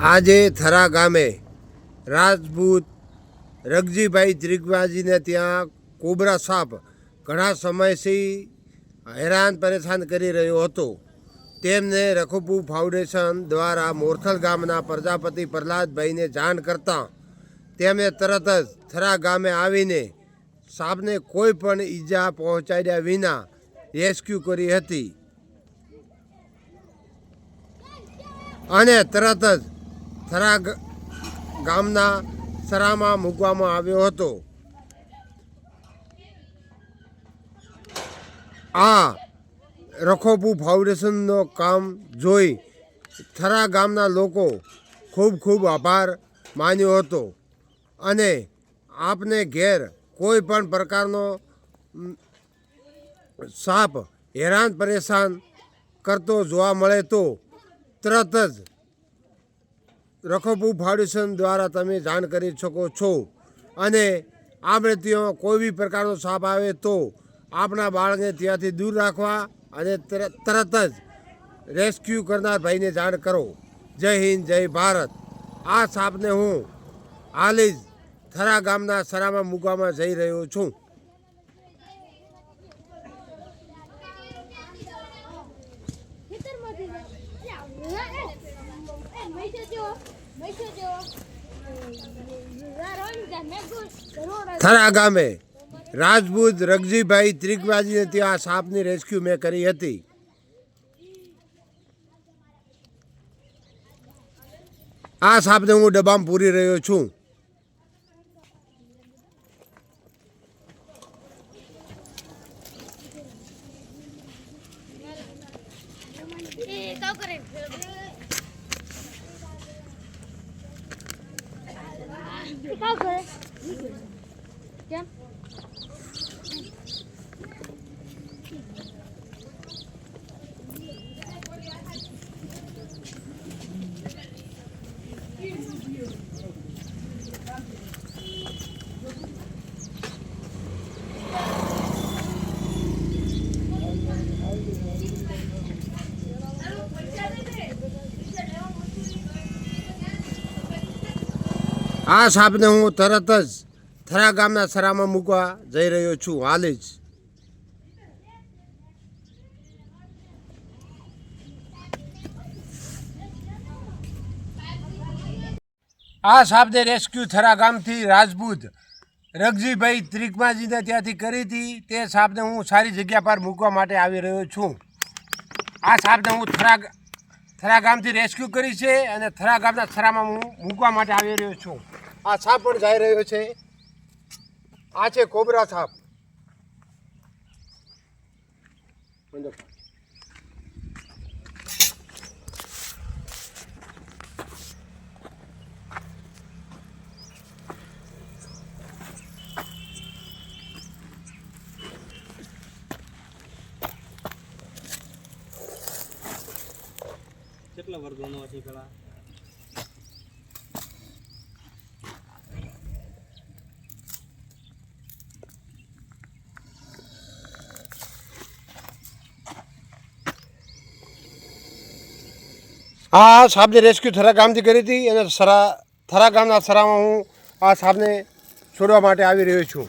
આજે થરા ગામે રાજપૂત રગજીભાઈ ત્રિગવાજીને ત્યાં કોબરા સાપ ઘણા સમયથી હેરાન પરેશાન કરી રહ્યો હતો. તેમને રખુપુ ફાઉન્ડેશન દ્વારા મોરથલ ગામના પ્રજાપતિ પ્રહલાદભાઈને જાણ કરતાં તેમણે તરત જ થરા ગામે આવીને સાપને કોઈ પણ ઈજા પહોંચાડ્યા વિના રેસ્ક્યુ કરી હતી. અને તરત જ થરા ગ- ગામના સરામાં મૂકવામાં આવ્યો હતો. આ રખોપુ ફાઉન્ડેશનનો કામ જોઈ થરા ગામના લોકો ખૂબ ખૂબ આભાર માન્યો હતો અને આપને ઘેર કોઈ પણ પ્રકારનો સાપ હેરાન પરેશાન કરતો જોવા મળે તો તરત જ રખોપુ ફાઉન્ડેશન દ્વારા તમે જાણ કરી શકો છો. અને આપણે ત્યાં કોઈ બી પ્રકારનો સાપ આવે તો આપણા બાળકને ત્યાંથી દૂર રાખવા અને તરત જ રેસ્ક્યુ કરનાર ભાઈને જાણ કરો. જય હિન્દ, જય ભારત. આ સાપને હું હાલ જ થરા ગામના સરામાં મૂકવામાં જઈ રહ્યો છું ખેતરમાંથી જાય. એ મૈસો જેવો, મૈસો જેવો. રારોણ જા, મેઘુર, રોડ થરા ગામે રાજપૂત રગજીભાઈ ત્રિકવાજીને ત્યાં આ સાપની રેસ્ક્યુ મેં કરી હતી. આ સાપને હું ડબ્બામાં પૂરી રહ્યો છું. એ Gel. આ સાપને હું તરત જ થરા ગામના સરામાં મૂકવા જઈ રહ્યો છું. હાલે જ. આ સાપને રેસ્ક્યુ થરા ગામથી રાજપૂત રગજીભાઈ ત્રિકમાજીને ત્યાંથી કરી હતી. તે સાપને હું સારી જગ્યા પર મૂકવા માટે આવી રહ્યો છું. આ સાપને હું થરા થરા ગામથી રેસ્ક્યુ કરી છે અને થરા ગામના થરામાં હું મૂકવા માટે આવી રહ્યો છું. આ સાપ પણ જઈ રહ્યો છે. આ છે કોબરા સાપ કેટલા વર્ગોનો છે પેલા? આ સાહેબને રેસ્ક્યુ થરા ગામથી કરી હતી અને સરા થરા ગામના સરામાં હું આ સાહેબને છોડવા માટે આવી રહ્યો છું.